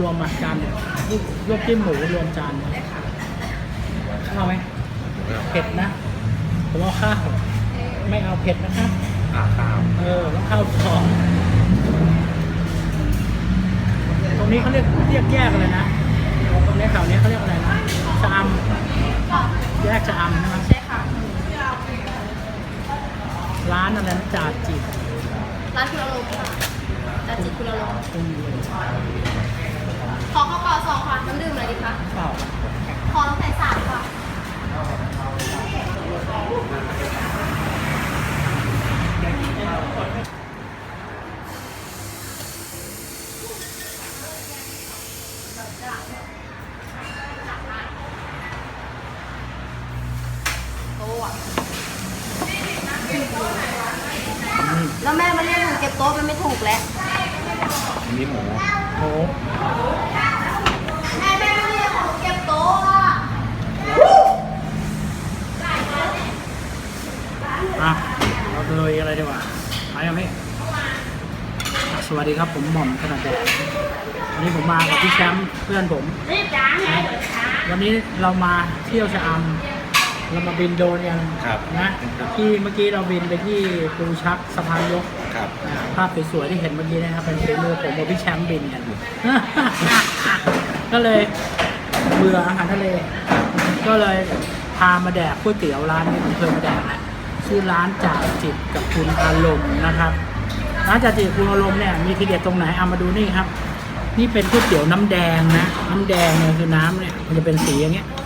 ลวกจิ้มหมูรวมจานได้ค่ะข้าวไหมเผ็ดนะผมเอาข้าวไม่เอาเผ็ดนะครับอ่าข้าวเออต้องข้าวสองตรงนี้เขาเรียกเรียกแยกอะไรนะตรงนี้แถวนี้เขาเรียกอะไรนะชะอำแยกชะอำใช่ไหมใช่ค่ะร้านอะไรนะจาดจิตร้านคุณอารมณ์ค่ะร้านจิตคุณอารมณ์ คุณ ขอข้าวเปล่าสองค่ะน้ำดื่มอะไรดีคะ เปล่า ขอน้ำใสสามค่ะ โต๊ะอะแล้วแม่ มาเรียกหนูเก็บโต๊ะมันไม่ถูกแล้วอันนี้หมูโอ้แม่แม่ไม่เรียกของหนูเก็บโต๊ะอะอะเราเลยอะไรดีกว่าไปยังพี่อะสวัสดีครับผมหม่อมขนาดแดดวันนี้ผมมากับพี่แชมป์เพื่อนผมรีบจ้างไงวันนี้เรามาเที่ยวชะอำ เรามาบินโดรนกันครับนะที่เมื่อกี้เราบินไปที่ปูชักสะพานยกครับอ่าภาพสวยๆที่เห็นเมื่อกี้นะครับเป็นฝีมือผมกับพี่แชมป์บินกันก็เลยเบื่ออาหารทะเล ก็เลยพามาแดกก๋วยเตี๋ยวร้านนี้ผมเคยมาแดกแหละชื่อร้านจ่าจิตกับคุณอารมณ์นะครับร้านจ่าจิตกับคุณอารมณ์เนี่ยมีทีเด็ดตรงไหนเอามาดูนี่ครับ นี่เป็นก๋วยเตี๋ยวน้ำแดงนะ น้ำแดงเนี่ยคือน้ำเนี่ยมันจะเป็นสีอย่างเงี้ยหน้าตา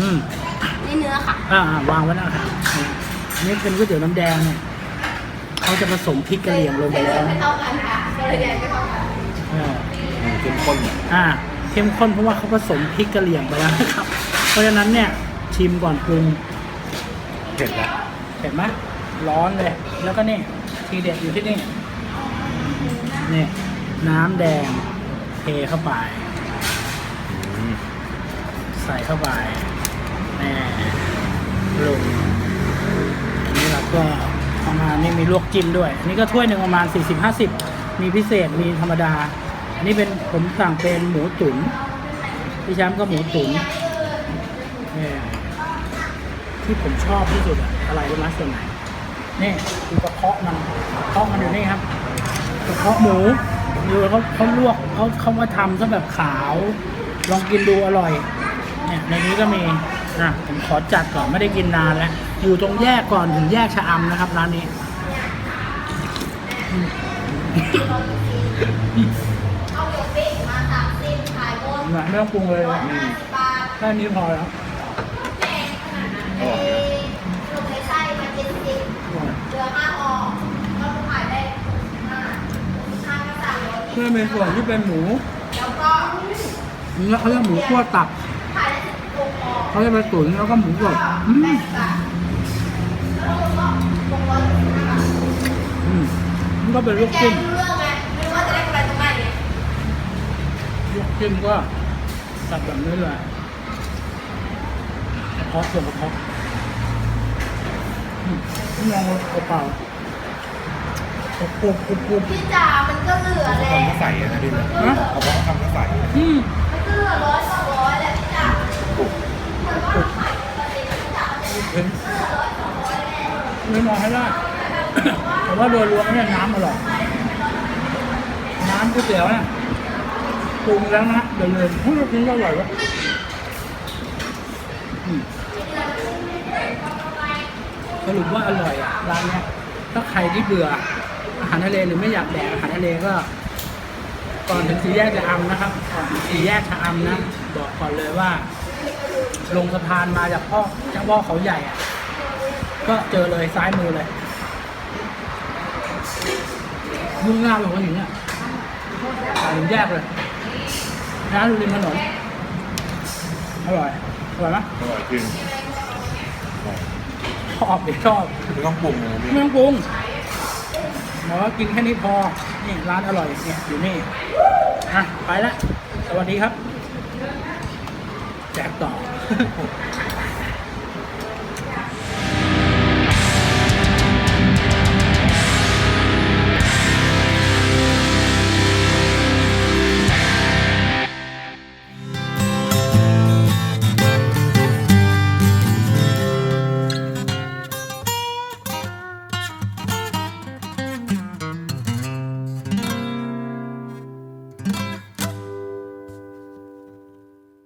อืมนี่เนื้อค่ะอ่าวางไว้นะครับอันนี่เป็นก๋วยเตี๋ยวน้ำแดงเนี่ยเขาจะผสมพริกกะเหรี่ยงลงไปแล้ว ไม่เท่ากันค่ะก็เลยแดงไม่เท่ากันเออมันเข้มข้นอ่าเข้มข้นเพราะว่าเขาผสมพริกกะเหรี่ยงไปแล้วนะครับ เพราะฉะนั้นเนี่ยชิมก่อนปรุงเผ็ดแล้วเห็นไหมร้อนเลย แล้วก็นี่ทีเด็ดอยู่ที่นี่นี่น้ำแดงเทเข้าไป อืม ใส่เข้าไป แน่ลงอันนี้เราก็ประมาณนี้มีลวกจิ้มด้วย อันนี้ก็ถ้วยหนึ่งประมาณ 40-50 มีพิเศษมีธรรมดา อันนี้เป็นผมสั่งเป็นหมูตุ๋นพี่แชมป์ก็หมูตุ๋นเนี่ยที่ผมชอบที่สุดอะอะไรรู้ไหมส่วนไหนนี่คือกระเพาะมันกระเพาะมันอยู่นี่ครับกระเพาะหมูดูเขาเขาลวกเขาเขามาทำซะแบบขาว ลองกินดูอร่อยเนี่ยในนี้ก็มี นะผมขอจัดก่อนไม่ได้กินนานแล้ว อยู่ตรงแยกก่อนถึงแยกชะอำนะครับร้านนี้อืมเอาหมูปิ้งมาสามสิบขายบนไม่ต้องปรุงเลยร้อยห้าสิบบาทแค่นี้พอแล้วเอ้หนูไม่ใช่มาเจ็ดสิบเหลือห้าออกก็ขายได้ห้าห้าก็สามร้อยเพื่อเป็นส่วนที่เป็นหมูแล้วก็เนื้อเขาเรียกหมูคั่วตับ เขาจะไปตุ๋นแล้วก็หมูสดอืแปมดบาทแล้วก็ลงร้อยสิบห้าบาทอืมมันก็เป็นลูกแกจิ้มรู้เรื่องไหมไม่รู้ว่าจะได้กำไรตรงไหนเนี่ยลูกจิ้มก็ตัดแบบนี้เลยกระเพาะส่วนกระเพาะอืมนี่ลองเอาเปล่าๆกรุบกรุบกรุบกรุบพี่จ๋ามันก็เหลือแหละทำก็ใส่นะดิฮะเอาเพราะทำก็ใส่ ไม่มองให้ได้แต่ว่าโดยรวมเนี่ยน้ำอร่อยน้ำก๋วยเตี๋ยวเนี่ยปรุงแล้วนะเดี๋ยวเลยพูดจริงก็อร่อยวะสรุปว่าอร่อยอะร้านเนี้ยถ้าใครที่เบื่อ อาหารทะเลหรือไม่อยากแดกอาหารทะเลก็ ก่อนถึงสี่แยกชะอำนะครับก่อนถึงสี่แยกชะอำนะบอกก่อนเลยว่า ลงสะพานมาจากพ่อจากพ่อเขาใหญ่อะ ก็เจอเลยซ้ายมือเลยมุ่งหน้าไปหัวหินเนี่ยไปถึงแยกเลยร้านอยู่ริมถนนอร่อยอร่อยไหมอร่อยจริงอร่อยชอบดิชอบไม่ต้องปรุงเลยนะพี่ไม่ต้องปรุงหมอว่ากินแค่นี้พอ นี่ร้านอร่อยเนี่ยอยู่นี่อะไปละ สวัสดีครับ แจกต่อ